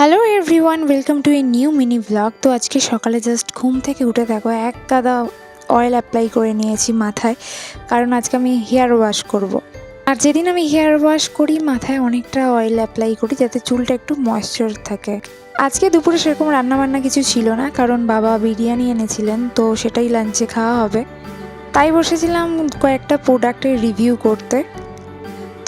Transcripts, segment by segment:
Hello everyone welcome to a new mini blog তো আজকে সকালে জাস্ট ঘুম থেকে উঠে দেখো, এক গাদা অয়েল অ্যাপ্লাই করে নিয়েছি মাথায়, কারণ আজকে আমি হেয়ার ওয়াশ করব। আর যেদিন আমি হেয়ার ওয়াশ করি, মাথায় অনেকটা অয়েল অ্যাপ্লাই করি যাতে চুলটা একটু ময়েশ্চার থাকে। আজকে দুপুরে সেরকম রান্নাবান্না কিছু ছিল না, কারণ বাবা বিরিয়ানি এনেছিলেন, তো সেটাই লাঞ্চে খাওয়া হবে। তাই বসেছিলাম কয়েকটা প্রোডাক্টের রিভিউ করতে।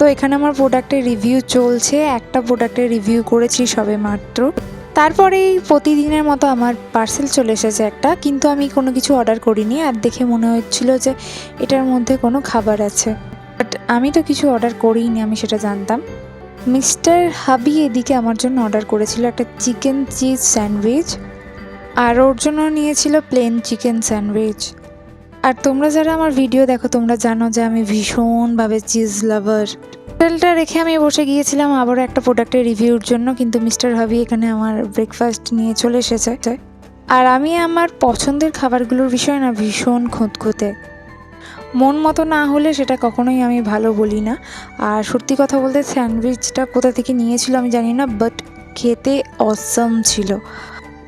তো এখানে আমার প্রোডাক্টের রিভিউ চলছে। একটা প্রোডাক্টের রিভিউ করেছি সবে মাত্র। তারপরেই প্রতিদিনের মতো আমার পার্সেল চলে এসেছে একটা। কিন্তু আমি কোনো কিছু অর্ডার করিনি। আর দেখে মনে হচ্ছিল যে এটার মধ্যে কোনো খাবার আছে। বাট আমি তো কিছু অর্ডার করিনি আমি সেটা জানতাম। মিস্টার হাবি এদিকে আমার জন্য অর্ডার করেছিল একটা চিকেন চিজ স্যান্ডউইচ। আর ওর জন্য নিয়েছিল প্লেন চিকেন স্যান্ডউইচ। আর তোমরা যারা আমার ভিডিও দেখো, তোমরা জানো যে আমি ভীষণভাবে চিজ লাভার হোটেলটা রেখে আমি বসে গিয়েছিলাম আবারও একটা প্রোডাক্টের রিভিউর জন্য, কিন্তু মিস্টার হাবি এখানে আমার ব্রেকফাস্ট নিয়ে চলে এসেছে। আর আমি আমার পছন্দের খাবারগুলোর বিষয়ে না ভীষণ খুঁতখুঁতে। মন মতো না হলে সেটা কখনোই আমি ভালো বলি না। আর সত্যি কথা বলতে স্যান্ডউইচটা কোথা থেকে নিয়েছিল আমি জানি না বাট খেতে অসম ছিল।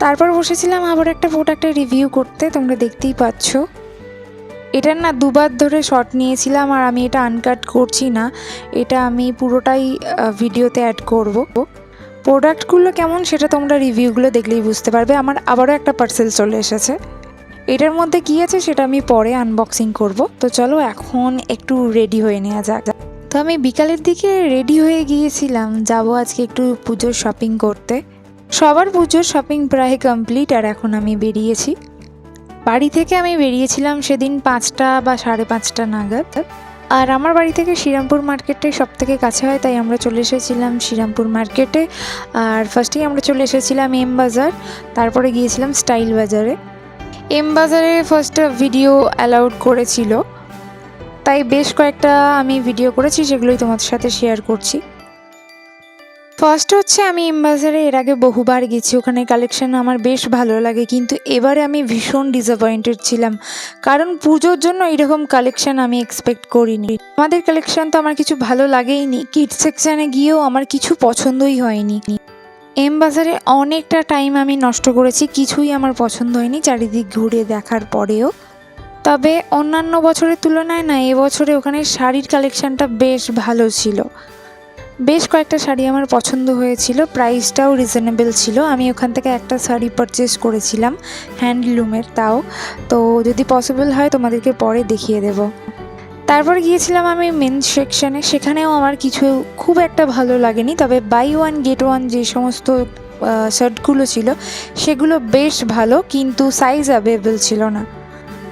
তারপর বসেছিলাম আবার একটা প্রোডাক্টের রিভিউ করতে, তোমরা দেখতেই পাচ্ছ। এটার না দুবার ধরে শট নিয়েছিলাম আর আমি এটা আনকাট করছি না। এটা আমি পুরোটাই ভিডিওতে অ্যাড করব। প্রোডাক্টগুলো কেমন সেটা তোমরা রিভিউগুলো দেখলেই বুঝতে পারবে। আমার আবারও একটা পার্সেল চলে এসেছে। এটার মধ্যে কী আছে সেটা আমি পরে আনবক্সিং করব। তো চলো এখন একটু রেডি হয়ে নেওয়া যাক। তো আমি বিকালের দিকে রেডি হয়ে গিয়েছিলাম। যাব আজকে একটু পুজোর শপিং করতে। সবার পুজোর শপিং প্রায় কমপ্লিট আর এখন আমি বেরিয়েছি। বাড়ি থেকে আমি বেরিয়েছিলাম সেদিন পাঁচটা বা সাড়ে পাঁচটা নাগাদ। আর আমার বাড়ি থেকে শ্রীরামপুর মার্কেটে সব থেকে কাছে হয়, তাই আমরা চলে এসেছিলাম শ্রীরামপুর মার্কেটে। আর ফার্স্টেই আমরা চলে এসেছিলাম এম বাজার, তারপরে গিয়েছিলাম স্টাইল বাজারে। এম বাজারে ফার্স্ট ভিডিও অ্যালাউড করেছিল। তাই বেশ কয়েকটা আমি ভিডিও করেছি, সেগুলোই তোমাদের সাথে শেয়ার করছি। ফার্স্ট হচ্ছে আমি এমবাজারে এর আগে বহুবার গেছি, ওখানে কালেকশন আমার বেশ ভালো লাগে, কিন্তু এবারে আমি ভীষণ ডিসঅ্যাপয়েন্টেড ছিলাম। কারণ পুজোর জন্য এরকম কালেকশন আমি এক্সপেক্ট করিনি। আমাদের কালেকশন তো আমার কিছু ভালো লাগেইনি কিড সেকশানে গিয়েও আমার কিছু পছন্দই হয়নি। এম বাজারে অনেকটা টাইম আমি নষ্ট করেছি, কিছুই আমার পছন্দ হয়নি চারিদিক ঘুরে দেখার পরেও। তবে অন্যান্য বছরের তুলনায় না এবছরে ওখানে শাড়ির কালেকশনটা বেশ ভালো ছিল। বেশ কয়েকটা শাড়ি আমার পছন্দ হয়েছিল। প্রাইসটাও রিজনেবল ছিল। আমি ওখান থেকে একটা শাড়ি পারচেস করেছিলাম হ্যান্ডলুমের তাও। তো যদি পসিবল হয় তোমাদেরকে পরে দেখিয়ে দেব। তারপর গিয়েছিলাম আমি মেন সেকশানে সেখানেও আমার কিছু খুব একটা ভালো লাগেনি। তবে বাই ওয়ান গেট ওয়ান যে সমস্ত শার্টগুলো ছিল, সেগুলো বেশ ভালো, কিন্তু সাইজ অ্যাভেলেবেল ছিল না।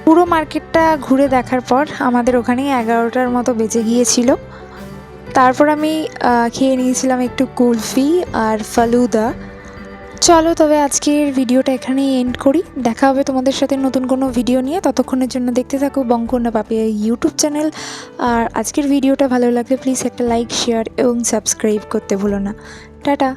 পুরো মার্কেটটা ঘুরে দেখার পর আমাদের ওখানেই এগারোটার মতো বেঁচে গিয়েছিল। তারপর আমি খেয়ে নিয়েছিলাম একটু কুলফি আর ফালুদা। চলো তবে আজকের ভিডিওটা এখানেই এন্ড করি। দেখা হবে তোমাদের সাথে নতুন কোনো ভিডিও নিয়ে। ততক্ষণের জন্য দেখতে থাকো বঙ্কন্যা পাপিয়া ইউটিউব চ্যানেল আর আজকের ভিডিওটা ভালো লাগলে প্লিজ একটা লাইক শেয়ার এবং সাবস্ক্রাইব করতে ভুলো না। টাটা!